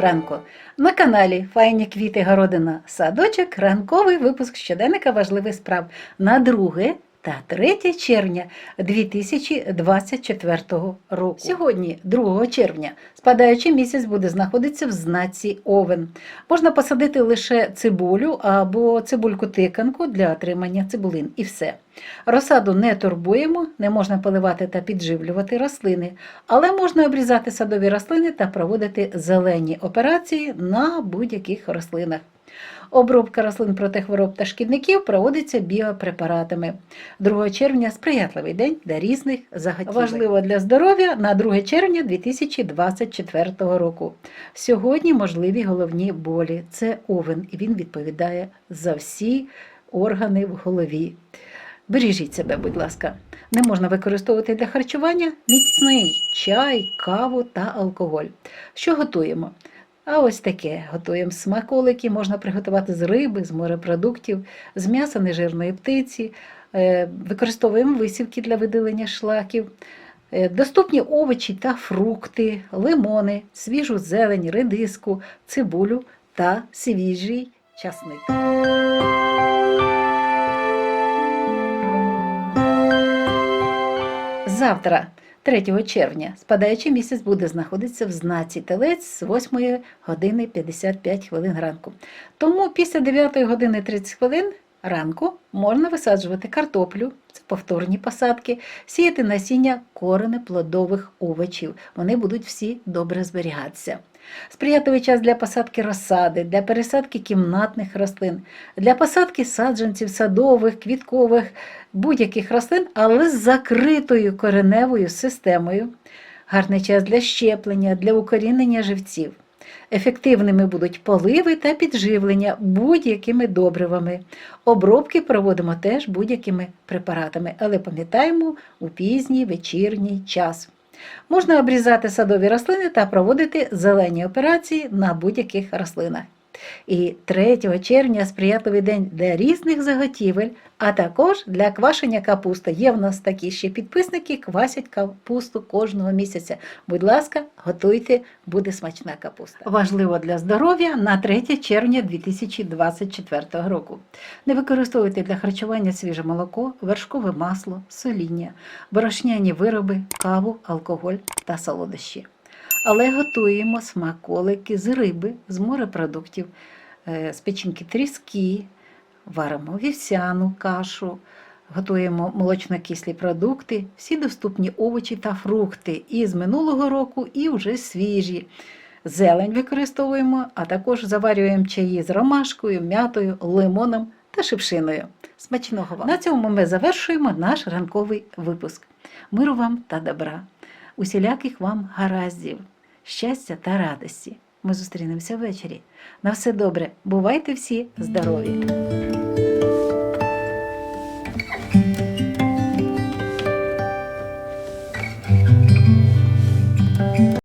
ранку. На каналі Файні квіти городина садочок. Ранковий випуск щоденника важливих справ на 2 та 3 червня 2024 року. Сьогодні, 2 червня, спадаючий місяць буде знаходитися в знаці Овен. Можна посадити лише цибулю або цибульку-тиканку для отримання цибулин і все. Розсаду не турбуємо, не можна поливати та підживлювати рослини, але можна обрізати садові рослини та проводити зелені операції на будь-яких рослинах. Обробка рослин проти хвороб та шкідників проводиться біопрепаратами. 2 червня сприятливий день для різних заготівель. Важливо для здоров'я на 2 червня 2024 року. Сьогодні можливі головні болі. Це овен, і він відповідає за всі органи в голові. Бережіть себе, будь ласка. Не можна використовувати для харчування міцний чай, каву та алкоголь. Що готуємо? А ось таке готуємо смаколики, можна приготувати з риби, з морепродуктів, з м'яса нежирної птиці, Е, використовуємо висівки для видалення шлаків. Е, Доступні овочі та фрукти, лимони, свіжу зелень, редиску, цибулю та свіжий часник. Завтра, 3 червня, спадаючий місяць буде знаходитися в знаці телець з 8 години 55 хвилин ранку. Тому після 9 години 30 хвилин ранку можна висаджувати картоплю, це повторні посадки, сіяти насіння корени плодових овочів. Вони будуть всі добре зберігатися. Сприятливий час для посадки розсади, для пересадки кімнатних рослин, для посадки саджанців, садових, квіткових, будь-яких рослин, але з закритою кореневою системою. Гарний час для щеплення, для укорінення живців. Ефективними будуть поливи та підживлення будь-якими добривами. Обробки проводимо теж будь-якими препаратами, але пам'ятаємо у пізній вечірній час. Можна обрізати садові рослини та проводити зелені операції на будь-яких рослинах. І 3 червня сприятливий день для різних заготівель, а також для квашення капусти. Є в нас такі ще підписники, квасять капусту кожного місяця. Будь ласка, готуйте, буде смачна капуста. Важливо для здоров'я на 3 червня 2024 року. Не використовуйте для харчування свіже молоко, вершкове масло, соління, борошняні вироби, каву, алкоголь та солодощі але готуємо смаколики з риби, з морепродуктів, е, з печінки тріски, варимо вівсяну кашу, готуємо молочно-кислі продукти, всі доступні овочі та фрукти і з минулого року, і вже свіжі. Зелень використовуємо, а також заварюємо чаї з ромашкою, м'ятою, лимоном та шипшиною. Смачного вам! На цьому ми завершуємо наш ранковий випуск. Миру вам та добра! Усіляких вам гараздів, щастя та радості. Ми зустрінемося ввечері. На все добре, бувайте всі здорові!